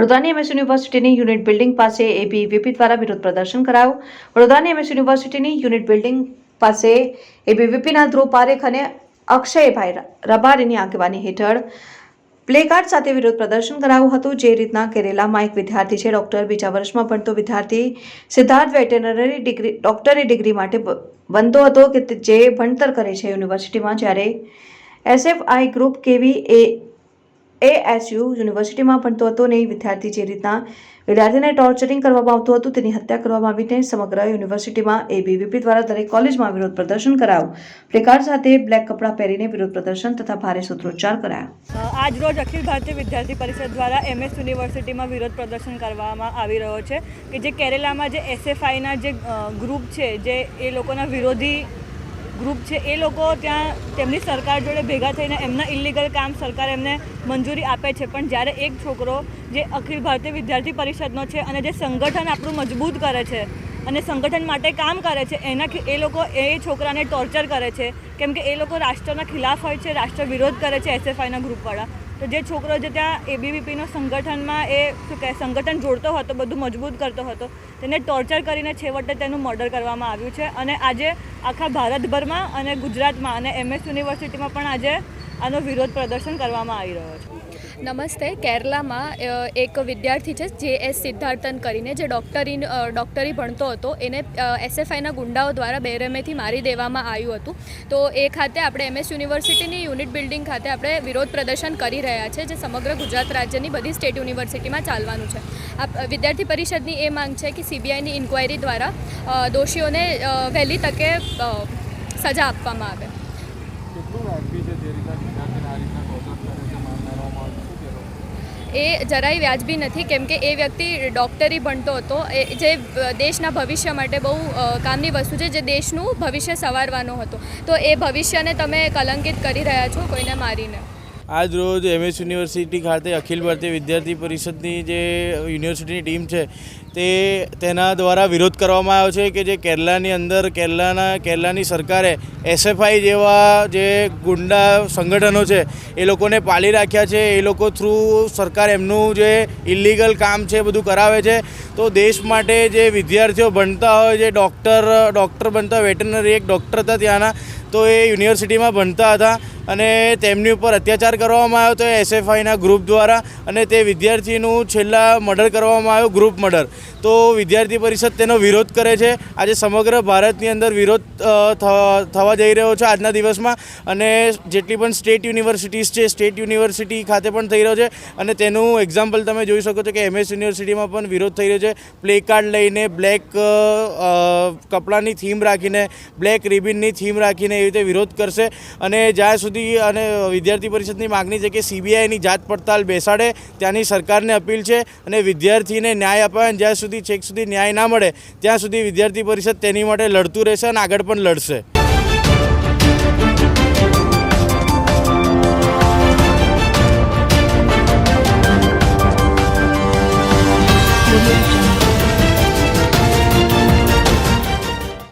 વડોદરાની એમએસ યુનિવર્સિટીની unit building પાસે એબીવીપી દ્વારા વિરોધ પ્રદર્શન કરાયું. વડોદરાની એમએસ યુનિવર્સિટીની યુનિટ બિલ્ડિંગ પાસે એબીવીપીના ધ્રુવ પારેખ અને અક્ષયભાઈ રબારીની આગેવાની હેઠળ પ્લેકાર્ડ સાથે વિરોધ પ્રદર્શન કરાયું હતું. જે રીતના કેરેલામાં એક વિદ્યાર્થી છે, ડૉક્ટર, બીજા વર્ષમાં ભણતો વિદ્યાર્થી સિદ્ધાર્થ વેટેનરી ડિગ્રી ડૉક્ટરની ડિગ્રી માટે બનતો હતો કે જે ભણતર કરે છે યુનિવર્સિટીમાં, જ્યારે એસએફઆઈ ગ્રુપ કેવી એ એએસયુ યુનિવર્સિટીમાં ભણતો હતો ને વિદ્યાર્થી જે રીતના વિદ્યાર્થીને ટોર્ચરિંગ કરવામાં આવતું હતું, તેની હત્યા કરવામાં આવીને સમગ્ર યુનિવર્સિટીમાં એબીવીપી દ્વારા દરેક કોલેજમાં વિરોધ પ્રદર્શન કરાયું. પ્લેકાર્ડ સાથે બ્લેક કપડાં પહેરીને વિરોધ પ્રદર્શન તથા ભારે સૂત્રોચ્ચાર કરાયા. આજ રોજ અખિલ ભારતીય વિદ્યાર્થી પરિષદ દ્વારા એમએસ યુનિવર્સિટીમાં વિરોધ પ્રદર્શન કરવામાં આવી રહ્યો છે કે જે કેરેલામાં જે એસએફઆઈના જે ગ્રુપ છે, જે એ લોકોના વિરોધી ગ્રુપ છે, એ લોકો ત્યાં તેમની સરકાર જોડે ભેગા થઈને એમના ઇલીગલ કામ સરકાર એમને મંજૂરી આપે છે. પણ જ્યારે એક છોકરો જે અખિલ ભારતીય વિદ્યાર્થી પરિષદનો છે અને જે સંગઠન આપણું મજબૂત કરે છે અને સંગઠન માટે કામ કરે છે એના એ લોકો એ છોકરાને ટોર્ચર કરે છે. કેમ કે એ લોકો રાષ્ટ્રના ખિલાફ હોય છે, રાષ્ટ્ર વિરોધ કરે છે એસએફઆઈના ગ્રુપવાળા તો જે છોકરો જે ત્યાં એબીવીપીનો સંગઠનમાં એ શું કહે, સંગઠન જોડતો હતો, બધું મજબૂત કરતો હતો. તેને ટોર્ચર કરીને છેવટે તેનું મર્ડર કરવામાં આવ્યું છે. અને આજે આખા ભારતભરમાં અને ગુજરાતમાં અને એમએસ યુનિવર્સિટીમાં પણ આજે આનો વિરોધ પ્રદર્શન કરવામાં આવી રહ્યો છે. નમસ્તે, કેરલામાં એક વિદ્યાર્થી છે જે એસ સિદ્ધાર્થન કરીને જે ડૉક્ટરી ડૉક્ટરી ભણતો હતો, એને એસએફઆઈના ગુંડાઓ દ્વારા બેરમેથી મારી દેવામાં આવ્યું હતું. તો એ ખાતે આપણે એમએસ યુનિવર્સિટીની યુનિટ બિલ્ડિંગ ખાતે આપણે વિરોધ પ્રદર્શન કરી રહ્યા છે, જે સમગ્ર ગુજરાત રાજ્યની બધી સ્ટેટ યુનિવર્સિટીમાં ચાલવાનું છે. આ વિદ્યાર્થી પરિષદની એ માંગ છે કે સીબીઆઈની ઇન્ક્વાયરી દ્વારા દોષીઓને વહેલી તકે સજા આપવામાં આવે. એ જરાય વ્યાજબી નથી, કેમ કે એ વ્યક્તિ ડૉક્ટરી ભણતો હતો. એ જે દેશના ભવિષ્ય માટે બહુ કામની વસ્તુ છે, જે દેશનું ભવિષ્ય સવારવાનો હતો. તો એ ભવિષ્યને તમે કલંકિત કરી રહ્યા છો કોઈને મારીને? આજ રોજ એમએસ યુનિવર્સિટી ખાતે અખિલ ભારતીય વિદ્યાર્થી પરિષદની જે યુનિવર્સિટીની ટીમ છે, તે તેના દ્વારા વિરોધ કરવામાં આવ્યો છે કે જે કેરલાની અંદર, કેરલાના, કેરલાની સરકારે એસએફઆઈ જેવા જે ગુંડા સંગઠનો છે, એ લોકોને પાળી રાખ્યા છે, એ લોકો થ્રુ સરકાર એમનું જે ઇલીગલ કામ છે બધું કરાવે છે. તો દેશ માટે જે વિદ્યાર્થીઓ ભણતા હોય, જે ડૉક્ટર ડૉક્ટર બનતા વેટરનરી એક ડૉક્ટર હતા ત્યાંના, તો એ યુનિવર્સિટીમાં ભણતા હતા. અને તેમની ઉપર અત્યાચાર કરવામાં આવ્યો હતો એસએફઆઈના ગ્રુપ દ્વારા અને તે વિદ્યાર્થીનું છેલ્લા મર્ડર કરવામાં આવ્યો, ગ્રુપ મર્ડર. તો વિદ્યાર્થી પરિષદ તેનો વિરોધ કરે છે. આજે સમગ્ર ભારતની અંદર વિરોધ થવા જઈ રહ્યો છે આજના દિવસમાં અને જેટલી પણ સ્ટેટ યુનિવર્સિટીઝ છે, સ્ટેટ યુનિવર્સિટી ખાતે પણ થઈ રહ્યો છે અને તેનું એક્ઝામ્પલ તમે જોઈ શકો છો કે એમએસ યુનિવર્સિટીમાં પણ વિરોધ થઈ રહ્યો છે. પ્લે કાર્ડ લઈને બ્લેક કપડાની થીમ રાખીને બ્લેક રિબિનની થીમ રાખીને એવી રીતે વિરોધ કરશે અને જ્યાં સુધી અને વિદ્યાર્થી પરિષદની માગણી છે કે સીબીઆઈની જાત પડતાલ બેસાડે, ત્યાંની સરકારને અપીલ છે અને વિદ્યાર્થીને ન્યાય અપાવે જ્યાં સુધી છેક સુધી ન્યાય ના મળે, ત્યાં સુધી વિદ્યાર્થી પરિષદ તેની માટે લડતું રહેશે અને આગળ પણ લડશે.